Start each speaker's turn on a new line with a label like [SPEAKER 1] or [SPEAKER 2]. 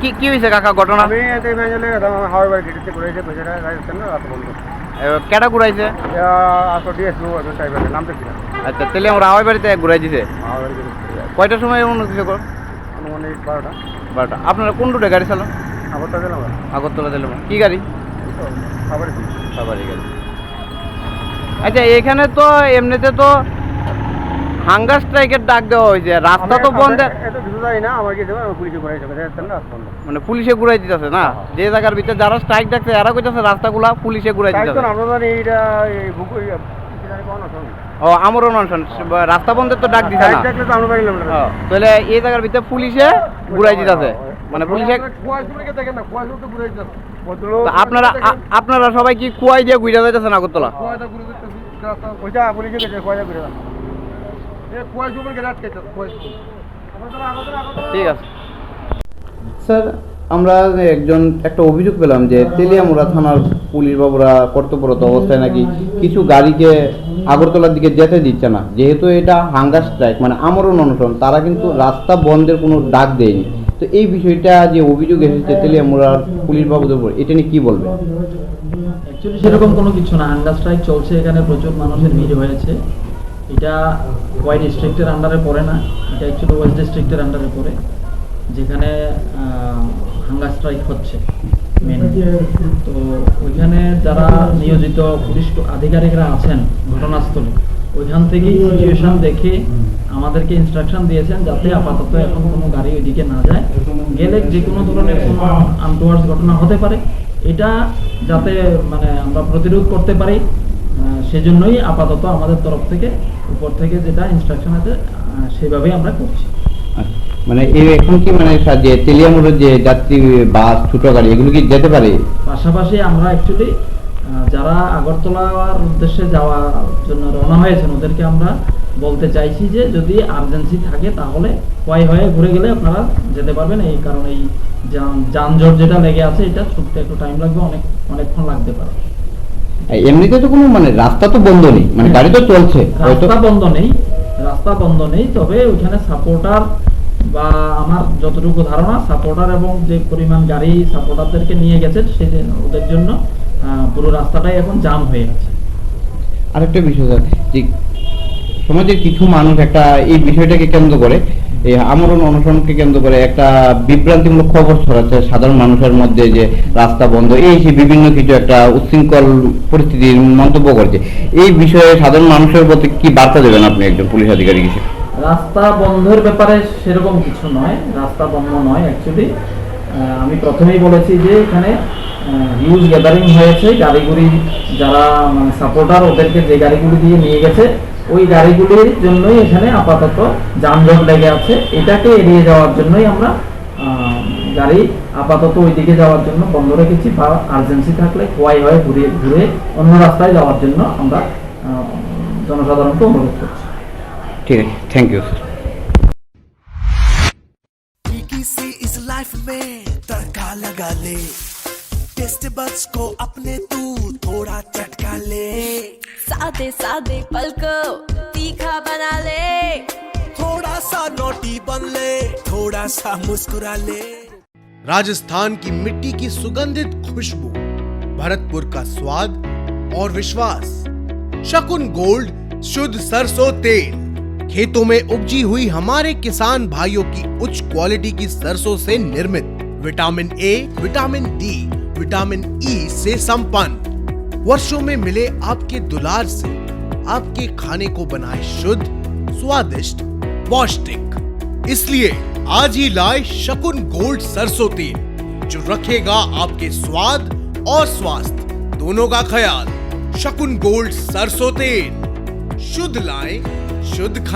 [SPEAKER 1] কি কি হয়েছে কাকা ঘটনা?
[SPEAKER 2] আমি এতে গেলাম হাওয়াই বাড়ি গেটেতে ঘুরেছে পয়সাটা রাজস্থান রাত বন্ধ।
[SPEAKER 1] কেডা ঘুরাইছে?
[SPEAKER 2] আসো ডিএসপি একজন টাইপের নাম দেখছিলাম
[SPEAKER 1] আচ্ছা তাহলে আমরা হাওয়াই বাড়িতে ঘুরাই দিছে কয়টার সময় এমন কিছু কর
[SPEAKER 2] অনুমানিক বারোটা।
[SPEAKER 1] বারোটা। আপনারা কোন রুটে গাড়ি চালান?
[SPEAKER 2] আগরটা দিলাম
[SPEAKER 1] আগরতলা দিলাম কি গাড়ি?
[SPEAKER 2] খাবার
[SPEAKER 1] সাবারি গাড়ি। আচ্ছা এখানে তো এমনিতে তো হাঙ্গার স্ট্রাইকের ডাক দেওয়া হয়েছে রাস্তা তো বন্ধ। মানে পুলিশে ঘুরাই দিতেছে না? যে জায়গার ভিতরে যারা স্ট্রাইক ডাকছে এরা কইতাছে রাস্তাগুলা পুলিশে ঘুরাই দিতেছে। ও আমরণ অনশন রাস্তা বন্ধের তো ডাক দিছে না। ও, তাহলে এই জায়গার ভিতরে পুলিশে ঘুরাই দিতেছে। মানে পুলিশে আপনারা আপনারা সবাই কি কুয়াই দিয়ে ঘুরে যাইতেছেন আগরতলা?
[SPEAKER 2] ওইটা পুলিশে ঘুরে
[SPEAKER 1] ঠিক আছে। স্যার আমরা একজন একটা অভিযোগ পেলাম যে তেলিয়ামুড়া থানার পুলিশ বাবুরা কর্তব্যরত অবস্থায় নাকি কিছু গাড়িকে আগরতলার দিকে যেতে দিচ্ছে না। যেহেতু এটা হাঙ্গার স্ট্রাইক মানে আমরণ অনশন তারা কিন্তু রাস্তা বন্ধের কোনো ডাক দেয়নি। তো এই বিষয়টা যে অভিযোগ এসেছে তেলিয়ামুড়ার পুলিশ বাবুদের উপর এটা নিয়ে কি বলবে?
[SPEAKER 3] অ্যাকচুয়ালি সেরকম কোনো কিছু না। হাঙ্গার স্ট্রাইক চলছে এখানে প্রচুর মানুষের ভিড় হয়েছে। এটা ওয়াই ডিস্ট্রিক্টের আন্ডারে পড়ে না, এটা অ্যাকচুয়ালি ওয়েস্ট ডিস্ট্রিক্টের আন্ডারে পড়ে, যেখানে হাঙ্গার স্ট্রাইক হচ্ছে মেন তো ওইখানে যারা নিয়োজিত পুলিশ আধিকারিকরা আছেন ঘটনাস্থলে, ওইখান থেকেই সিচুয়েশন দেখে আমাদেরকে ইনস্ট্রাকশন দিয়েছেন যাতে আপাতত এখন কোনো গাড়ি ওইদিকে না যায়। গেলে যে কোনো ধরনের কোনো আনটুয়ার্স ঘটনা হতে পারে। এটা যাতে মানে আমরা প্রতিরোধ করতে পারি সেজন্যই আপাতত আমাদের তরফ থেকে উপর থেকে যেটা ইনস্ট্রাকশন আছে সেভাবেই আমরা করছি।
[SPEAKER 1] আচ্ছা, মানে এখন কি মানে যে তেলিয়ামুড়ের যে যাত্রী বাস ছোট গাড়ি এগুলো কি যেতে পারে?
[SPEAKER 3] পাশাপাশি আমরা অ্যাকচুয়ালি যারা আগরতলার উদ্দেশ্যে যাওয়ার জন্য রওনা হয়েছেন ওদেরকে আমরা বলতে চাইছি যে যদি আর্জেন্সি থাকে তাহলে কয় হয়ে ঘুরে গেলে আপনারা যেতে পারবেন। এই কারণে এই যানজট যেটা লেগে আছে এটা ছুটতে একটু টাইম লাগবে অনেক অনেকক্ষণ লাগতে পারে।
[SPEAKER 1] এমনিতে তো কোনো মানে রাস্তা তো বন্ধ নেই মানে গাড়ি তো চলছে।
[SPEAKER 3] রাস্তা বন্ধ নেই রাস্তা বন্ধ নেই তবে ওইখানে সাপোর্টার বা আমার যতটুকু ধারণা সাপোর্টার এবং যে পরিমাণ গাড়ি সাপোর্টারদেরকে নিয়ে গেছে সেই ওদের জন্য পুরো রাস্তাটাই এখন জাম হয়ে গেছে।
[SPEAKER 1] আরেকটা বিষয় স্যার যে সমাজের কিছু মানুষ একটা এই বিষয়টাকে কেন্দ্র করে এই আমরণ অনশনকে কেন্দ্র করে একটা বিভ্রান্তিমূলক খবর ছড়াচ্ছে সাধারণ মানুষের মধ্যে যে রাস্তা বন্ধ। এই সেই বিভিন্ন কিছু একটা উচ্ছৃঙ্খল পরিস্থিতির মন্তব্য করছে। এই বিষয়ে সাধারণ মানুষের প্রতি কি বার্তা দেবেন আপনি একজন পুলিশ আধিকারিক হিসেবে?
[SPEAKER 3] রাস্তা বন্ধের ব্যাপারে সেরকম কিছু নয়, রাস্তা বন্ধ নয় অ্যাকচুয়ালি আমি প্রথমেই বলেছি যে এখানে হিউজ গ্যাদারিং হয়েছে। গাড়িগুলি যারা মানে সাপোর্টার ওদেরকে যে গাড়িগুলি দিয়ে নিয়ে গেছে ওই গাড়িগুলির জন্যই এখানে আপাতত যানজট লেগে আছে। এটাকে এড়িয়ে যাওয়ার জন্যই আমরা গাড়ি আপাতত ওই দিকে যাওয়ার জন্য বন্ধ রেখেছি বা আর্জেন্সি থাকলে কোয়াই হয়ে ঘুরে ঘুরে অন্য রাস্তায় যাওয়ার জন্য আমরা জনসাধারণকে অনুরোধ করছি।
[SPEAKER 1] ঠিক আছে থ্যাংক ইউ স্যার
[SPEAKER 4] ইজ লাইফ মে তড়কা टेस्ट बड्स को अपने तू थोड़ा चटका ले।
[SPEAKER 5] सादे सादे पल को तीखा बना ले।
[SPEAKER 4] थोड़ा सा नोटी बन ले थोड़ा सा मुस्कुरा ले।
[SPEAKER 6] राजस्थान की मिट्टी की सुगंधित खुशबू भरतपुर का स्वाद और विश्वास। शकुन गोल्ड शुद्ध सरसों तेल। खेतों में उपजी हुई हमारे किसान भाइयों की उच्च क्वालिटी की सरसों से निर्मित। Vitamin A vitamin D vitamin E से संपन्न। वर्षों में मिले आपके दुलार से आपके खाने को बनाए शुद्ध, स्वादिष्ट, पौष्टिक। इसलिए आज ही लाए शकुन गोल्ड सरसों तेल, जो रखेगा आपके स्वाद और स्वास्थ्य। दोनों का ख्याल, शकुन गोल्ड सरसों तेल। शुद्ध लाए, शुद्ध